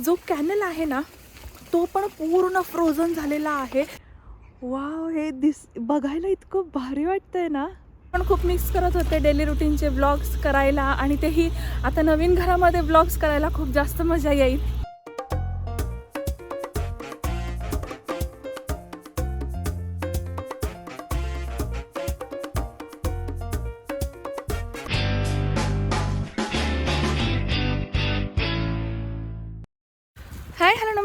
जो कॅनल आहे ना तो पण पूर्ण फ्रोझन झालेला आहे. वाव हे दिस बघायला इतकं भारी वाटतंय ना. पण खूप मिस करत होते डेली रुटीनचे ब्लॉग्स करायला आणि तेही आता नवीन घरामध्ये ब्लॉग्स करायला खूप जास्त मजा येईल.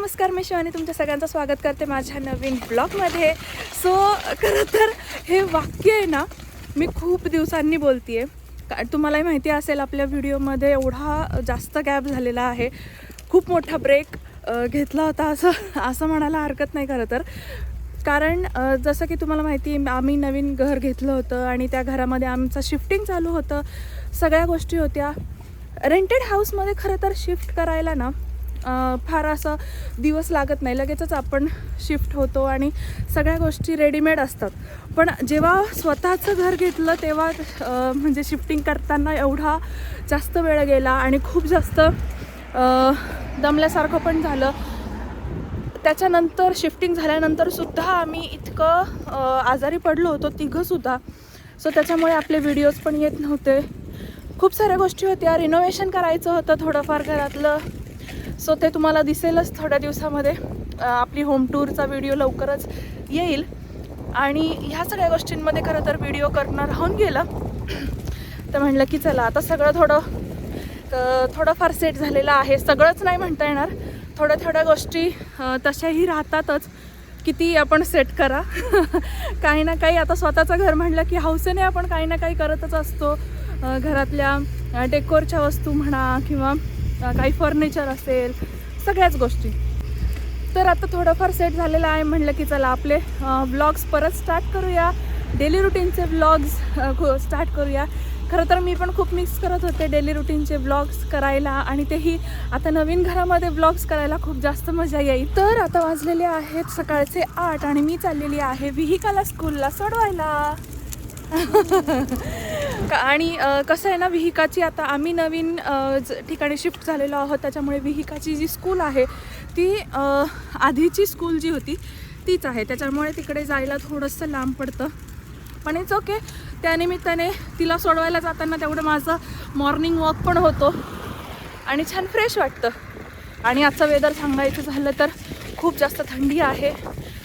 नमस्कार मी शिवानी तुमच्या सगळ्यांचं स्वागत करते माझ्या नवीन ब्लॉगमध्ये. सो खरं तर हे वाक्य आहे ना मी खूप दिवसांनी बोलते आहे तुम्हालाही माहिती असेल आपल्या व्हिडिओमध्ये एवढा जास्त गॅप झालेला आहे. खूप मोठा ब्रेक घेतला होता असं असं म्हणायला हरकत नाही खरं तर. कारण जसं की तुम्हाला माहिती आहे, आम्ही नवीन घर घेतलं होतं आणि त्या घरामध्ये आमचं शिफ्टिंग चालू होतं. सगळ्या गोष्टी होत्या. रेंटेड हाऊसमध्ये खरं तर शिफ्ट करायला ना फार असं दिवस लागत नाही. लगेचच आपण शिफ्ट होतो आणि सगळ्या गोष्टी रेडीमेड असतात. पण जेव्हा स्वतःचं घर घेतलं तेव्हा म्हणजे शिफ्टिंग करताना एवढा जास्त वेळ गेला आणि खूप जास्त दमल्यासारखं पण झालं. त्याच्यानंतर शिफ्टिंग झाल्यानंतर सुद्धा आम्ही इतकं आजारी पडलो होतो तिघंसुद्धा सो त्याच्यामुळे आपले व्हिडिओज पण येत नव्हते. खूप साऱ्या गोष्टी होत्या. रिनोव्हेशन करायचं होतं थोडंफार घरातलं. सो ते तुम्हाला दिसेलच थोड्या दिवसामध्ये. आपली होम टूरचा व्हिडिओ लवकरच येईल. आणि ह्या सगळ्या गोष्टींमध्ये खरं तर व्हिडिओ करणं राहून गेलं. तर म्हणलं की चला आता सगळं थोडं थोडंफार सेट झालेलं आहे. सगळंच नाही म्हणता येणार. थोड्या थोड्या गोष्टी तशाही राहतातच. किती आपण सेट करा. काही ना काही आता स्वतःचं घर म्हणलं की हौसेने आपण काही ना काही करतच असतो. घरातल्या डेकोरच्या वस्तू म्हणा किंवा काही फर्निचर असेल सगळ्याच गोष्टी. तर आता थोडंफार सेट झालेलं आहे म्हणलं की चला आपले ब्लॉग्स परत स्टार्ट करूया. डेली रुटीनचे ब्लॉग्स स्टार्ट करूया. खरं तर मी पण खूप मिस करत होते डेली रुटीनचे ब्लॉग्स करायला आणि तेही आता नवीन घरामध्ये ब्लॉग्स करायला खूप जास्त मजा येईल. तर आता वाजलेले आहेत सकाळचे आठ आणि मी चाललेली आहे विहिकाला स्कूलला सोडवायला. का- आणि कसं आहे ना विहिकाची आता आम्ही नवीन ज- ठिकाणी शिफ्ट झालेलो आहोत. त्याच्यामुळे विहिकाची जी स्कूल आहे ती आधीची स्कूल जी होती तीच आहे. त्याच्यामुळे तिकडे जायला थोडंसं लांब पडतं. पण इट्स ओके त्यानिमित्ताने तिला सोडवायला जाताना तेवढं माझं मॉर्निंग वॉक पण होतो. आणि छान फ्रेश वाटतं. आणि आजचं वेदर सांगायचं झालं तर खूप जास्त थंडी आहे.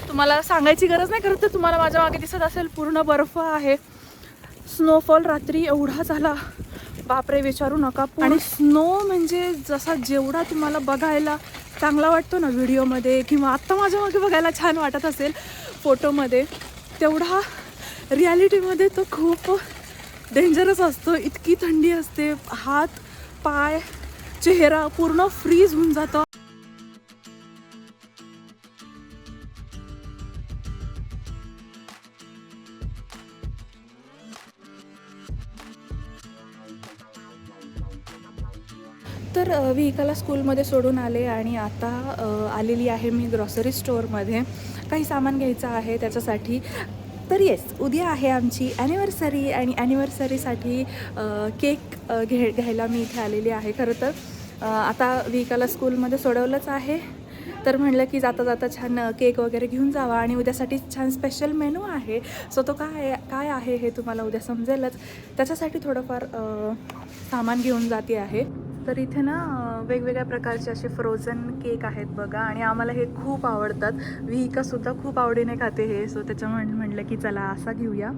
तुम्हाला सांगायची गरज नाही खरं तर तुम्हाला माझ्या मागे दिसत असेल पूर्ण बर्फ आहे. स्नोफॉल रात्री एवढा झाला. बापरे विचारू नका. आणि स्नो म्हणजे जसा जेवढा तुम्हाला बघायला चांगला वाटतो ना व्हिडिओमध्ये किंवा आत्ता माझ्या मागे बघायला छान वाटत असेल फोटोमध्ये तेवढा रियालिटीमध्ये तो खूप डेंजरस असतो. इतकी थंडी असते हात पाय चेहरा पूर्ण फ्रीज होऊन जातो. तर अ, विहिकाला स्कूलमध्ये सोडून आले आणि आता आलेली आहे मी ग्रॉसरी स्टोअरमध्ये काही सामान घ्यायचं आहे त्याच्यासाठी. तर येस उद्या आहे आमची ॲनिव्हर्सरी आणि ॲनिव्हर्सरीसाठी केक घे घ्यायला मी इथे आलेली आहे. खरं तर आता विहिकाला स्कूलमध्ये सोडवलंच आहे. तर म्हणलं की जाता जाता छान केक वगैरे घेऊन जावा आणि उद्यासाठी छान स्पेशल मेनू आहे. सो तो काय काय आहे हे तुम्हाला उद्या समजेलच. त्याच्यासाठी थोडंफार सामान घेऊन जाते आहे. तर इथे ना वेगवेगळ्या प्रकारचे असे फ्रोझन केक आहेत बघा. आणि आम्हाला हे खूप आवडतात. विहिकासुद्धा खूप आवडीने खाते हे. सो त्याच्यामुळे म्हटलं की चला असा घेऊया.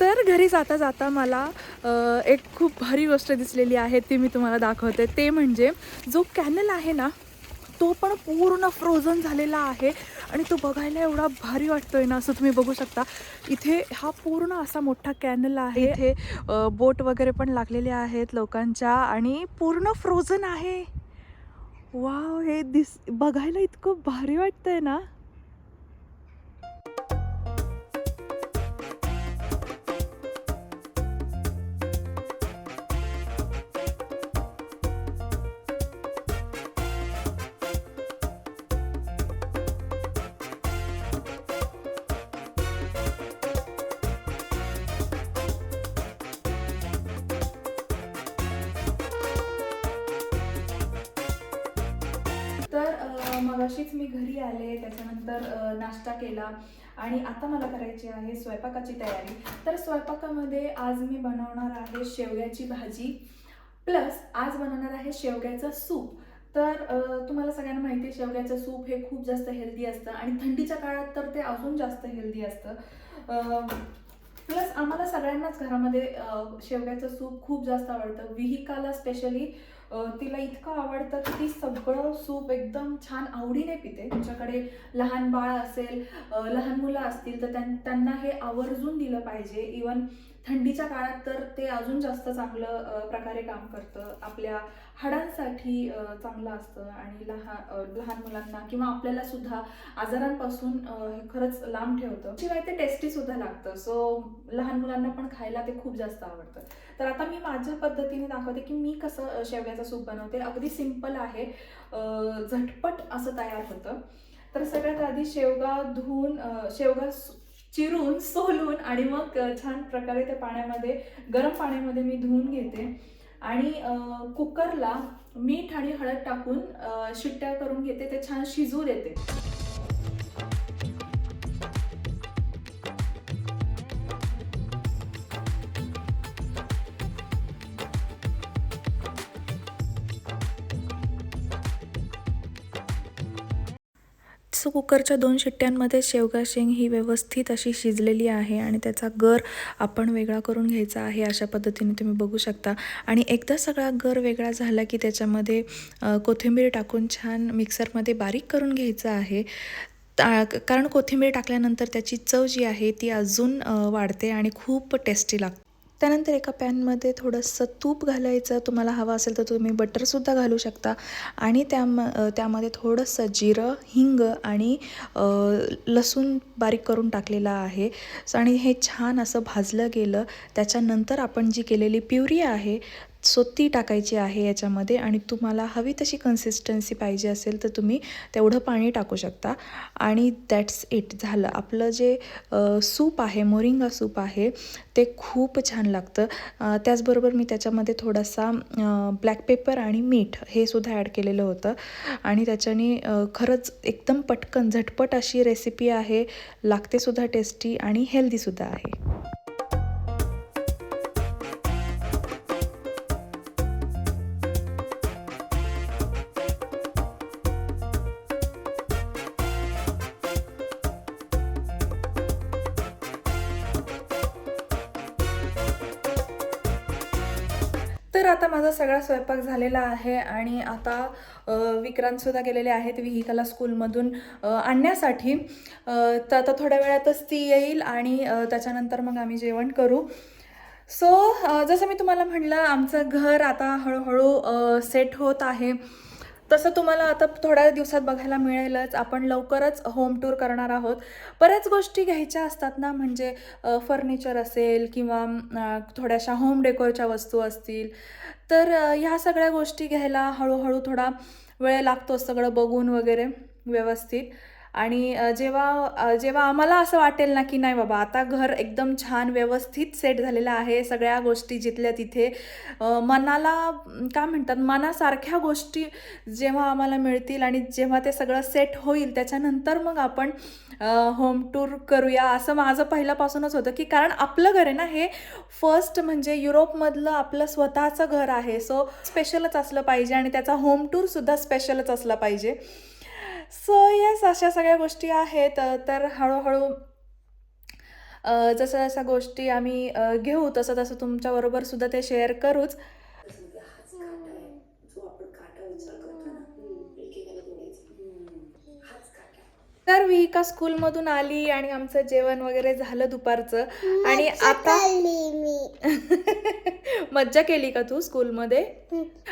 तर घरी जाता जाता मला एक खूप भारी गोष्ट दिसलेली आहे ती मी तुम्हाला दाखवते. ते म्हणजे जो कॅनल आहे ना तो पण पूर्ण फ्रोझन झालेला आहे आणि तो बघायला एवढा भारी वाटतोय ना असं तुम्ही बघू शकता. इथे हा पूर्ण असा मोठा कॅनल आहे. इथे बोट वगैरे पण लागलेले आहेत लोकांच्या आणि पूर्ण फ्रोझन आहे. वाव हे दिस बघायला इतकं भारी वाटतंय ना. अ, मी घरी आले त्याच्यानंतर नाश्ता केला आणि आता मला करायची आहे स्वयंपाकाची तयारी. तर स्वयंपाकामध्ये आज मी बनवणार आहे शेवग्याची भाजी प्लस आज बनवणार आहे शेवग्याचं सूप. तर तुम्हाला सगळ्यांना माहिती आहे शेवग्याचं सूप हे खूप जास्त हेल्दी असतं आणि थंडीच्या काळात तर ते अजून जास्त हेल्दी असतं. प्लस आम्हाला सगळ्यांनाच घरामध्ये शेवग्याचं सूप खूप जास्त आवडतं. विहिकाला स्पेशली तिला इतकं आवडतं की ती सगळं सूप एकदम छान आवडीने पिते. तुमच्याकडे लहान बाळ असेल लहान मुलं असतील तर त्यां- त्यांना हे आवर्जून दिलं पाहिजे. इवन थंडीच्या काळात तर ते अजून जास्त चांगलं प्रकारे काम करतं. आपल्या हाडांसाठी चांगलं असतं आणि लहान लहान मुलांना किंवा आपल्याला सुद्धा आजारांपासून हे खरंच लांब ठेवतं. शिवाय ते टेस्टी सुद्धा लागतं. सो लहान मुलांना पण खायला ते खूप जास्त आवडतं. तर आता मी माझ्या पद्धतीने दाखवते की मी कसं अ, शेवग्याचं सूप बनवते. अगदी सिंपल आहे. झटपट असं तयार होतं. तर सगळ्यात आधी शेवगा धुवून शेवगा सु- चिरून सोलून आणि मग छान प्रकारे त्या पाण्यामध्ये गरम पाण्यामध्ये मी धुवून घेते. आणि कुकरला मीठ आणि हळद टाकून शिट्ट्या करून घेते ते छान शिजू देते. सो कुकरच्या दोन शिट्ट्यांमध्ये शेवगा शेंग ही व्यवस्थित अशी शिजलेली आहे आणि त्याचा गर आपण वेगळा करून घ्यायचा आहे अशा पद्धतीने तुम्ही बघू शकता. आणि एकदा सगळा गर वेगळा झाला की त्याच्यामध्ये कोथिंबीर टाकून छान मिक्सरमध्ये बारीक करून घ्यायचं आहे. ता- कारण कोथिंबीर टाकल्यानंतर त्याची चव जी आहे ती अजून वाढते आणि खूप टेस्टी लागते. त्यानंतर एका पॅनमध्ये थोडंसं तूप घालायचं तुम्हाला हवं असेल तर तुम्ही बटरसुद्धा घालू शकता. आणि त्याम त्यामध्ये थोडंसं जिरं हिंग आणि लसूण बारीक करून टाकलेला आहे. आणि हे छान असं भाजलं गेलं. त्याच्यानंतर आपण जी केलेली प्युरी आहे सो ती टाकायची आहे याच्यामध्ये आणि तुम्हाला हवी तशी कन्सिस्टन्सी पाहिजे असेल तर तुम्ही तेवढं पाणी टाकू शकता. आणि दॅट्स इट झालं. आपलं जे सूप आहे मोरिंगा सूप आहे ते खूप छान लागतं. त्याचबरोबर मी त्याच्यामध्ये थोडासा ब्लॅक पेपर आणि मीठ हे सुद्धा ॲड केलेलं होतं. आणि त्याच्याने खरंच एकदम पटकन झटपट अशी रेसिपी आहे. लागतेसुद्धा टेस्टी आणि हेल्दीसुद्धा आहे. तर आता माझा सगळा स्वयंपाक झालेला आहे आणि आता विक्रांतसुद्धा गेलेले आहेत विहिकाला स्कूलमधून आणण्यासाठी. तर आता थोड्या वेळातच ती येईल आणि त्याच्यानंतर मग आम्ही जेवण करू. सो जसं मी तुम्हाला म्हणलं आमचं घर आता हळूहळू सेट होत आहे. तसं तुम्हाला आता थोड्या दिवसात बघायला मिळेलच. आपण लवकरच होम टूर करणार आहोत. बऱ्याच गोष्टी घ्यायच्या असतात ना म्हणजे फर्निचर असेल किंवा थोड्याशा होम डेकोरच्या वस्तू असतील. तर ह्या सगळ्या गोष्टी घ्यायला हळूहळू थोडा वेळ लागतो सगळं बघून वगैरे व्यवस्थित. आणि जेव्हा जेव्हा आम्हाला असं वाटेल ना की नाही बाबा आता घर एकदम छान व्यवस्थित सेट झालेलं आहे सगळ्या गोष्टी जिथल्या तिथे मनाला काय म्हणतात मनासारख्या गोष्टी जेव्हा आम्हाला मिळतील आणि जेव्हा ते सगळं सेट होईल त्याच्यानंतर मग आपण होम टूर करूया असं माझं पहिल्यापासूनच होतं की कारण आपलं घर आहे ना हे फर्स्ट म्हणजे युरोपमधलं आपलं स्वतःचं घर आहे. सो स्पेशलच असलं पाहिजे आणि त्याचा होम टूरसुद्धा स्पेशलच असला पाहिजे. सो येस अशा सगळ्या गोष्टी आहेत. तर हळूहळू जसं जसं गोष्टी आम्ही घेऊ तसं तसं तुमच्याबरोबर सुद्धा ते शेअर करूच त्याच्यामध्ये हाच काटा आहे जो आपण काटा विचार करतो ना एकेकाला बोलायचं हाच काटा आहे तर विहिका स्कूलमधून आली आणि आमचं जेवण वगैरे झालं दुपारचं. आणि आता मज्जा केली का तू स्कूलमध्ये?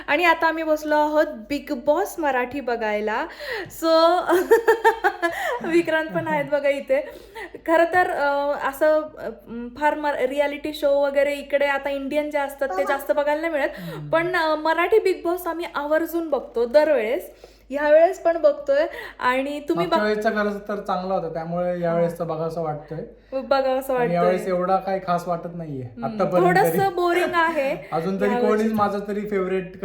आणि आता आम्ही बसलो आहोत बिग बॉस मराठी बघायला. सो विक्रांत पण आहेत बघा इथे. खरं तर असं फार रियालिटी शो वगैरे इकडे आता इंडियन जे असतात ते जास्त बघायला नाही मिळत. पण मराठी बिग बॉस आम्ही आवर्जून बघतो दरवेळेस. ह्या वेळेस पण बघतोय आणि तुम्ही मागच्या वेळेसचा तर चांगला होता त्यामुळे यावेळेस बघावं वाटतंय बघ- असं आणि यावेळेस वाटतं एवढा काही खास वाटत नाहीये थोडस. बोरिंग आहे अजून तरी. कोणीच माझा तरी फेवरेट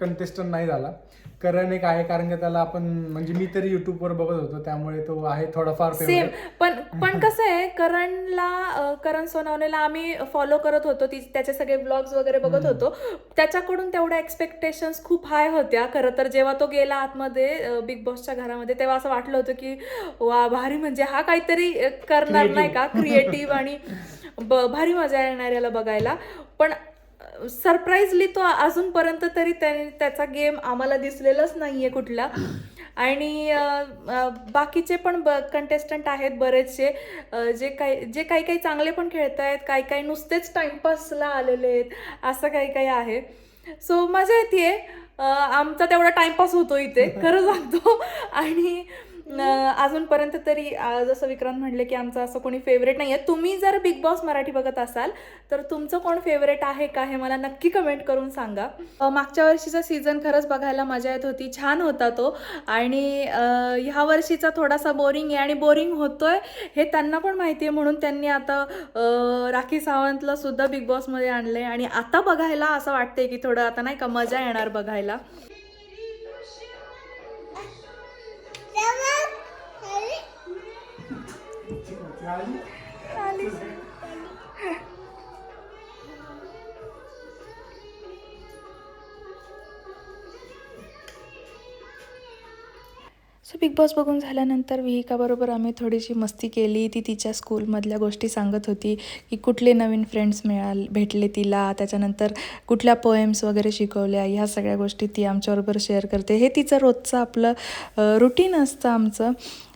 कंटेस्टंट नाही झाला करण एक आहे कारण की त्याला आपण म्हणजे मी तरी YouTube वर बघत होतो त्यामुळे तो आहे थोडाफार सेम पण पण कसं आहे करणला करण सोनवणेला आम्ही फॉलो करत होतो ती त्याचे सगळे ब्लॉग्स वगैरे बघत होतो. त्याच्याकडून तेवढ्या एक्सपेक्टेशन्स खूप हाय होत्या. खरं तर जेव्हा तो गेला आतमध्ये बिग बॉसच्या घरामध्ये तेव्हा असं वाटलं होतं की वा भारी म्हणजे हा काहीतरी करणार नाही का? क्रिएटिव्ह आणि भारी मजा येणार याला बघायला. पण सरप्राईजली तो अजूनपर्यंत तरी त्याने त्याचा गेम आम्हाला दिसलेलाच नाही आहे कुठला. आणि बाकीचे पण ब कंटेस्टंट आहेत बरेचसे. जे काही जे काही काही चांगले पण खेळत आहेत काही काही नुसतेच टाइमपासला आलेले आहेत असं काही काही आहे. सो मजा येते आमचा तेवढा टाईमपास होतो इथे खरं सांगतो. आणि अजूनपर्यंत तरी जसं विक्रांत म्हणले की आमचं असं कोणी फेवरेट नाही आहे तुम्ही जर बिग बॉस मराठी बघत असाल तर तुमचं कोण फेवरेट आहे का हे मला नक्की कमेंट करून सांगा. मागच्या वर्षीचा सीझन खरंच बघायला मजा येत होती. छान होता तो. आणि ह्या वर्षीचा थोडासा बोरिंग आहे आणि बोरिंग होतोय हे त्यांना पण माहिती आहे. म्हणून त्यांनी आता राखी सावंतला सुद्धा बिग बॉसमध्ये आणलंय. आणि आता बघायला असं वाटतंय की थोडं आता नाही का मजा येणार बघायला. सो बिग बॉस बघून झाल्यानंतर विहिकाबरोबर आम्ही थोडीशी मस्ती केली. ती तिच्या स्कूलमधल्या गोष्टी सांगत होती की कुठले नवीन फ्रेंड्स मिळाल भेटले तिला त्याच्यानंतर कुठल्या पोएम्स वगैरे शिकवल्या ह्या सगळ्या गोष्टी ती आमच्याबरोबर शेअर करते. हे तिचं रोजचं आपलं रुटीन असतं आमचं.